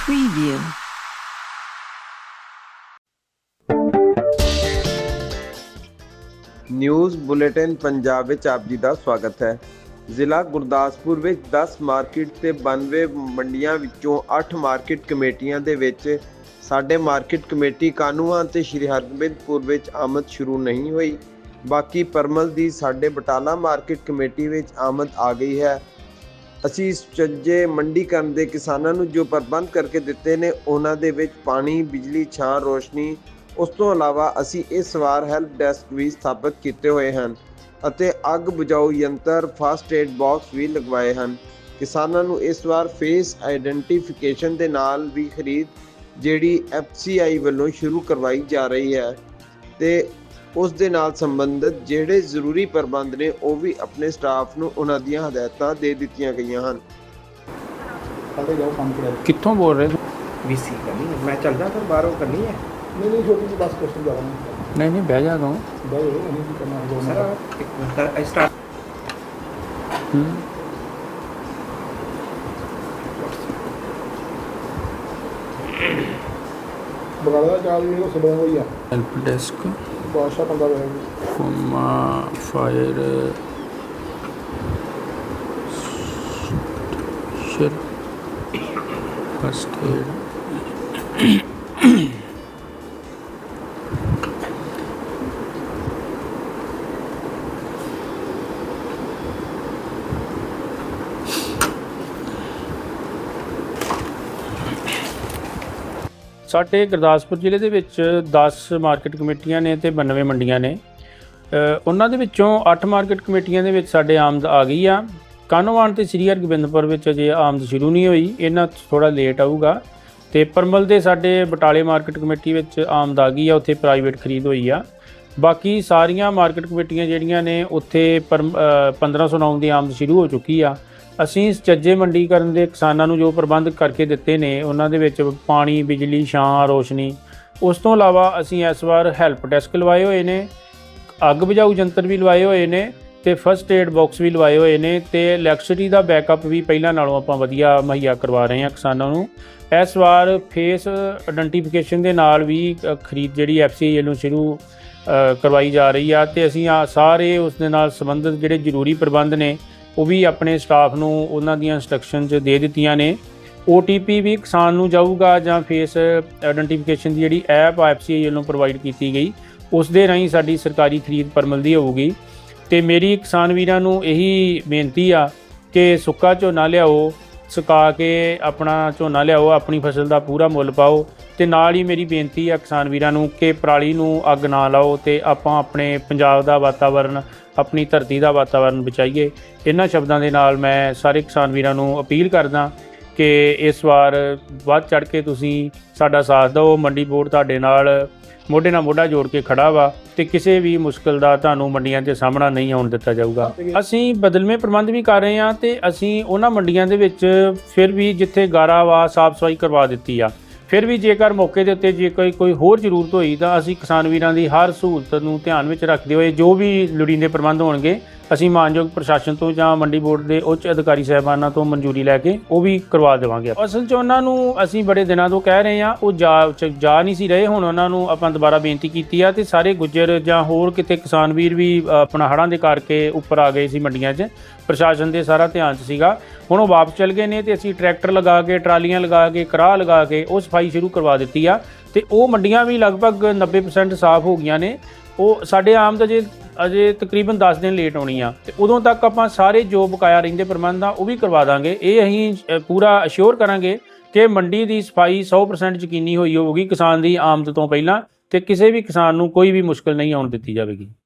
Preview. News bulletin Punjab ਵਿੱਚ ਆਪ ਜੀ ਦਾ ਸਵਾਗਤ ਹੈ। ਜ਼ਿਲ੍ਹਾ ਗੁਰਦਾਸਪੁਰ ਵਿੱਚ 10 ਮਾਰਕੀਟ ਤੇ 92 ਮੰਡੀਆਂ ਵਿੱਚੋਂ 8 ਮਾਰਕੀਟ ਕਮੇਟੀਆਂ ਦੇ ਵਿੱਚ ਸਾਡੇ ਮਾਰਕੀਟ ਕਮੇਟੀ ਕਾਨੂੰਆਂ ਤੇ ਸ਼੍ਰੀ ਹਰਗੋਬਿੰਦਪੁਰ ਵਿੱਚ ਆਮਦ ਸ਼ੁਰੂ ਨਹੀਂ ਹੋਈ। ਬਾਕੀ ਪਰਮਲ ਦੀ ਸਾਡੇ ਬਟਾਲਾ ਮਾਰਕੀਟ ਕਮੇਟੀ ਵਿੱਚ ਆਮਦ ਆ ਗਈ ਹੈ। ਅਸੀਂ ਸੁਚੱਜੇ ਮੰਡੀਕਰਨ ਦੇ ਕਿਸਾਨਾਂ ਨੂੰ ਜੋ ਪ੍ਰਬੰਧ ਕਰਕੇ ਦਿੱਤੇ ਨੇ, ਉਹਨਾਂ ਦੇ ਵਿੱਚ ਪਾਣੀ, ਬਿਜਲੀ, ਛਾਂ, ਰੋਸ਼ਨੀ, ਉਸ ਤੋਂ ਇਲਾਵਾ ਅਸੀਂ ਇਸ ਵਾਰ ਹੈਲਪ ਡੈਸਕ ਵੀ ਸਥਾਪਿਤ ਕੀਤੇ ਹੋਏ ਹਨ ਅਤੇ ਅੱਗ ਬੁਝਾਊ ਯੰਤਰ, ਫਾਸਟ ਏਡ ਬਾਕਸ ਵੀ ਲਗਵਾਏ ਹਨ। ਕਿਸਾਨਾਂ ਨੂੰ ਇਸ ਵਾਰ ਫੇਸ ਆਈਡੈਂਟੀਫਿਕੇਸ਼ਨ ਦੇ ਨਾਲ ਵੀ ਖਰੀਦ ਜਿਹੜੀ FCI ਵੱਲੋਂ ਸ਼ੁਰੂ ਕਰਵਾਈ ਜਾ ਰਹੀ ਹੈ ਤੇ ਉਸ ਦੇ ਨਾਲ ਸੰਬੰਧਿਤ ਜਿਹੜੇ ਜ਼ਰੂਰੀ ਪ੍ਰਬੰਧ ਨੇ ਉਹ ਵੀ ਆਪਣੇ ਸਟਾਫ ਨੂੰ ਉਹਨਾਂ ਦੀਆਂ ਹਦਾਇਤਾਂ ਦੇ ਦਿੱਤੀਆਂ ਗਈਆਂ ਹਨ। ਸਾਡੇ ਜਾਓ ਕੰਮ ਕਰਿਆ ਕਿੱਥੋਂ ਬੋਲ ਰਹੇ ਹੋ? ਵੀਸੀ ਕਰਨੀ ਹੈ। ਮੈਂ ਚੱਲਦਾ ਫਿਰ ਬਾਹਰੋਂ ਕਰਨੀ ਹੈ। ਨਹੀਂ ਨਹੀਂ ਛੋਟੀ ਜਿਹੀ ਬਸ ਕੁਐਸਚਨ ਜਾਵਾਂ ਨਹੀਂ ਨਹੀਂ ਨਹੀਂ ਬਹਿ ਜਾ ਤੂੰ। ਬਈ ਇਹ ਕੀ ਕਰਨਾ ਦੋ ਸਰ ਮਿੰਟ ਇੱਕ ਮਿੰਟ ਕਰ ਸਟਾਰਟ ਹੂੰ। ਬਗਾੜਾ ਦਾ ਚਾਲ ਵੀ ਉਹ ਹੋਈ ਆ। ਹੈਲਪ ਡੈਸਕ ফোমা ফায়ের ফার্স্ট এড ਸਾਡੇ ਗੁਰਦਾਸਪੁਰ ਜ਼ਿਲ੍ਹੇ ਦੇ ਵਿੱਚ 10 ਮਾਰਕੀਟ ਕਮੇਟੀਆਂ ਨੇ ਤੇ 92 ਮੰਡੀਆਂ ਨੇ। ਉਹਨਾਂ ਦੇ ਵਿੱਚੋਂ 8 ਮਾਰਕੀਟ ਕਮੇਟੀਆਂ ਦੇ ਵਿੱਚ ਸਾਡੇ ਆਮਦ ਆ ਗਈ ਆ। ਕਾਨੋਵਾਨ ਤੇ ਸ੍ਰੀ ਹਰਗੋਬਿੰਦਪੁਰ ਵਿੱਚ ਅਜੇ ਆਮਦ ਸ਼ੁਰੂ ਨਹੀਂ ਹੋਈ। ਇਹਨਾਂ ਥੋੜਾ ਲੇਟ ਆਊਗਾ। ਤੇ ਪਰਮਲ ਦੇ ਸਾਡੇ ਬਟਾਲੇ ਮਾਰਕੀਟ ਕਮੇਟੀ ਵਿੱਚ ਆਮਦ ਆ ਗਈ ਆ ਉੱਥੇ ਪ੍ਰਾਈਵੇਟ ਖਰੀਦ ਹੋਈ ਆ। ਬਾਕੀ ਸਾਰੀਆਂ ਮਾਰਕੀਟ ਕਮੇਟੀਆਂ ਜਿਹੜੀਆਂ ਨੇ ਉੱਥੇ ਪਰਮ- ਅ, 1509 ਦੀ ਆਮਦ ਸ਼ੁਰੂ ਹੋ ਚੁੱਕੀ ਆ। ਅਸੀਂ ਚੱਜੇ ਮੰਡੀਕਰਨ ਦੇ ਕਿਸਾਨਾਂ ਨੂੰ ਜੋ ਪ੍ਰਬੰਧ ਕਰਕੇ ਦਿੱਤੇ ਨੇ, ਉਹਨਾਂ ਦੇ ਵਿੱਚ ਪਾਣੀ, ਬਿਜਲੀ, ਛਾਂ, ਰੋਸ਼ਨੀ। ਉਸ ਤੋਂ ਇਲਾਵਾ ਅਸੀਂ ਇਸ ਵਾਰ ਹੈਲਪ ਡੈਸਕ ਲਵਾਏ ਹੋਏ ਨੇ, ਅੱਗ ਬੁਝਾਊ ਯੰਤਰ ਵੀ ਲਵਾਏ ਹੋਏ ਨੇ ਤੇ ਫਸਟ ਏਡ ਬਾਕਸ ਵੀ ਲਵਾਏ ਹੋਏ ਨੇ ਤੇ ਇਲੈਕਟ੍ਰਿਸਿਟੀ ਦਾ ਬੈਕਅਪ ਵੀ ਪਹਿਲਾਂ ਨਾਲੋਂ ਆਪਾਂ ਵਧੀਆ ਮੁਹੱਈਆ ਕਰਵਾ ਰਹੇ ਹਾਂ ਕਿਸਾਨਾਂ ਨੂੰ। ਇਸ ਵਾਰ ਫੇਸ ਆਇਡੈਂਟੀਫਿਕੇਸ਼ਨ ਦੇ ਨਾਲ ਵੀ ਖਰੀਦ ਜਿਹੜੀ ਐਫਸੀਆਈ ਨੂੰ ਸ਼ੁਰੂ ਕਰਵਾਈ ਜਾ ਰਹੀ ਆ ਤੇ ਅਸੀਂ ਆ ਸਾਰੇ ਉਸ ਦੇ ਨਾਲ ਸੰਬੰਧਿਤ ਜਿਹੜੇ ਜ਼ਰੂਰੀ ਪ੍ਰਬੰਧ ਨੇ ਉਹ ਵੀ ਆਪਣੇ ਸਟਾਫ ਨੂੰ ਉਹਨਾਂ ਦੀਆਂ ਇੰਸਟਰਕਸ਼ਨ 'ਚ ਦੇ ਦਿੱਤੀਆਂ ਨੇ। OTP ਵੀ ਕਿਸਾਨ ਨੂੰ ਜਾਊਗਾ ਜਾਂ ਫੇਸ ਆਇਡੈਂਟੀਫਿਕੇਸ਼ਨ ਦੀ ਜਿਹੜੀ ਐਪ ਐਫਸੀਆਈ ਵੱਲੋਂ ਪ੍ਰੋਵਾਈਡ ਕੀਤੀ ਗਈ, ਉਸ ਦੇ ਰਾਹੀਂ ਸਾਡੀ ਸਰਕਾਰੀ ਖਰੀਦ ਪਰਮਲ ਦੀ ਹੋਊਗੀ। ਤੇ ਮੇਰੀ ਕਿਸਾਨ ਵੀਰਾਂ ਨੂੰ ਇਹੀ ਬੇਨਤੀ ਆ ਕਿ ਸੁੱਕਾ ਝੋਨਾ ਲਿਆਓ ਸੁਕਾ ਕੇ ਆਪਣਾ ਝੋਨਾ ਲਿਆਓ, ਆਪਣੀ ਫਸਲ ਦਾ ਪੂਰਾ ਮੁੱਲ ਪਾਓ ਤੇ ਨਾਲ ਹੀ ਮੇਰੀ ਬੇਨਤੀ ਆ ਕਿਸਾਨ ਵੀਰਾਂ ਨੂੰ ਕਿ ਪਰਾਲੀ ਨੂੰ ਅੱਗ ਨਾ ਲਾਓ ਤੇ ਆਪਾਂ ਆਪਣੇ ਪੰਜਾਬ ਦਾ ਵਾਤਾਵਰਣ ਆਪਣੀ ਧਰਤੀ ਦਾ ਵਾਤਾਵਰਣ ਬਚਾਈਏ। ਇਹਨਾਂ ਸ਼ਬਦਾਂ ਦੇ ਨਾਲ ਮੈਂ ਸਾਰੇ ਕਿਸਾਨ ਵੀਰਾਂ ਨੂੰ ਅਪੀਲ ਕਰਦਾ ਕਿ ਇਸ ਵਾਰ ਵੱਧ ਚੜ ਕੇ ਤੁਸੀਂ ਸਾਡਾ ਸਾਥ ਦਿਓ। ਮੰਡੀ ਬੋਰਡ ਤੁਹਾਡੇ ਨਾਲ ਮੋਢੇ ਨਾਲ ਮੋਢਾ ਜੋੜ ਕੇ ਖੜਾ ਵਾ ਤੇ ਕਿਸੇ ਵੀ ਮੁਸ਼ਕਲ ਦਾ ਤੁਹਾਨੂੰ ਮੰਡੀਆਂ 'ਚ ਸਾਹਮਣਾ ਨਹੀਂ ਆਉਣ ਦਿੱਤਾ ਜਾਊਗਾ। ਅਸੀਂ ਬਦਲਵੇਂ ਪ੍ਰਬੰਧ ਵੀ ਕਰ ਰਹੇ ਹਾਂ ਤੇ ਅਸੀਂ ਉਹਨਾਂ ਮੰਡੀਆਂ ਦੇ ਵਿੱਚ ਫਿਰ ਵੀ ਜਿੱਥੇ ਗਾਰਾ ਵਾ ਸਾਫ਼ ਸਫ਼ਾਈ ਕਰਵਾ ਦਿੱਤੀ ਆ। ਫਿਰ ਵੀ ਜੇਕਰ ਮੌਕੇ ਦੇ ਉੱਤੇ ਜੇ ਕੋਈ ਕੋਈ ਹੋਰ ਜ਼ਰੂਰਤ ਹੋਈ ਤਾਂ ਅਸੀਂ ਕਿਸਾਨ ਵੀਰਾਂ ਦੀ ਹਰ ਸਹੂਲਤ ਨੂੰ ਧਿਆਨ ਵਿੱਚ ਰੱਖਦੇ ਹੋਏ ਜੋ ਵੀ ਲੋੜੀਂਦੇ ਪ੍ਰਬੰਧ ਹੋਣਗੇ ਅਸੀਂ ਮਾਨਯੋਗ ਪ੍ਰਸ਼ਾਸਨ ਤੋਂ ਜਾਂ ਮੰਡੀ ਬੋਰਡ ਦੇ ਉੱਚ ਅਧਿਕਾਰੀ ਸਾਹਿਬਾਨਾਂ ਤੋਂ ਮਨਜ਼ੂਰੀ ਲੈ ਕੇ ਉਹ ਵੀ ਕਰਵਾ ਦੇਵਾਂਗੇ। ਅਸਲ 'ਚ ਉਹਨਾਂ ਨੂੰ ਅਸੀਂ ਬੜੇ ਦਿਨਾਂ ਤੋਂ ਕਹਿ ਰਹੇ ਹਾਂ, ਉਹ ਜਾ ਜਾ ਨਹੀਂ ਸੀ ਰਹੇ, ਹੁਣ ਉਹਨਾਂ ਨੂੰ ਆਪਾਂ ਦੁਬਾਰਾ ਬੇਨਤੀ ਕੀਤੀ ਆ ਤੇ ਸਾਰੇ ਗੁੱਜਰ ਜਾਂ ਹੋਰ ਕਿਤੇ ਕਿਸਾਨ ਵੀਰ ਵੀ ਆਪਣਾ ਹੜ੍ਹਾਂ ਦੇ ਕਰਕੇ ਉੱਪਰ ਆ ਗਏ ਸੀ ਮੰਡੀਆਂ 'ਚ। ਪ੍ਰਸ਼ਾਸਨ ਦੇ ਸਾਰਾ ਧਿਆਨ 'ਚ ਸੀਗਾ। ਹੁਣ ਉਹ ਵਾਪਸ ਚਲ ਗਏ ਨੇ ਤੇ ਅਸੀਂ ਟਰੈਕਟਰ ਲਗਾ ਕੇ, ਟਰਾਲੀਆਂ ਲਗਾ ਕੇ, ਕਰਾਹ ਲਗਾ ਕੇ ਉਹ ਸਫ਼ਾਈ ਸ਼ੁਰੂ ਕਰਵਾ ਦਿੱਤੀ ਆ ਤੇ ਉਹ ਮੰਡੀਆਂ ਵੀ ਲਗਭਗ 90% ਸਾਫ਼ ਹੋ ਗਈਆਂ ਨੇ। ਉਹ ਸਾਡੇ ਆਮ ਆਮਦ ਜੇ ਅਜੇ ਤਕਰੀਬਨ 10 ਦਿਨ ਲੇਟ ਆਉਣੀ ਆ। ਤੇ ਉਦੋਂ ਤੱਕ ਆਪਾਂ ਸਾਰੇ ਜੋ ਬਕਾਇਆ ਰਹਿੰਦੇ ਪ੍ਰਬੰਧ ਆ, ਉਹ ਵੀ ਕਰਵਾ ਦਾਂਗੇ। ਇਹ ਅਸੀਂ ਪੂਰਾ ਅਸ਼ੋਰ ਕਰਾਂਗੇ ਕਿ ਮੰਡੀ ਦੀ ਸਫ਼ਾਈ 100% ਯਕੀਨੀ ਹੋਈ ਹੋਊਗੀ ਕਿਸਾਨ ਦੀ ਆਮਦ ਤੋਂ ਪਹਿਲਾਂ ਤੇ ਕਿਸੇ ਵੀ ਕਿਸਾਨ ਨੂੰ ਕੋਈ ਵੀ ਮੁਸ਼ਕਲ ਨਹੀਂ ਆਉਣ ਦਿੱਤੀ ਜਾਵੇਗੀ।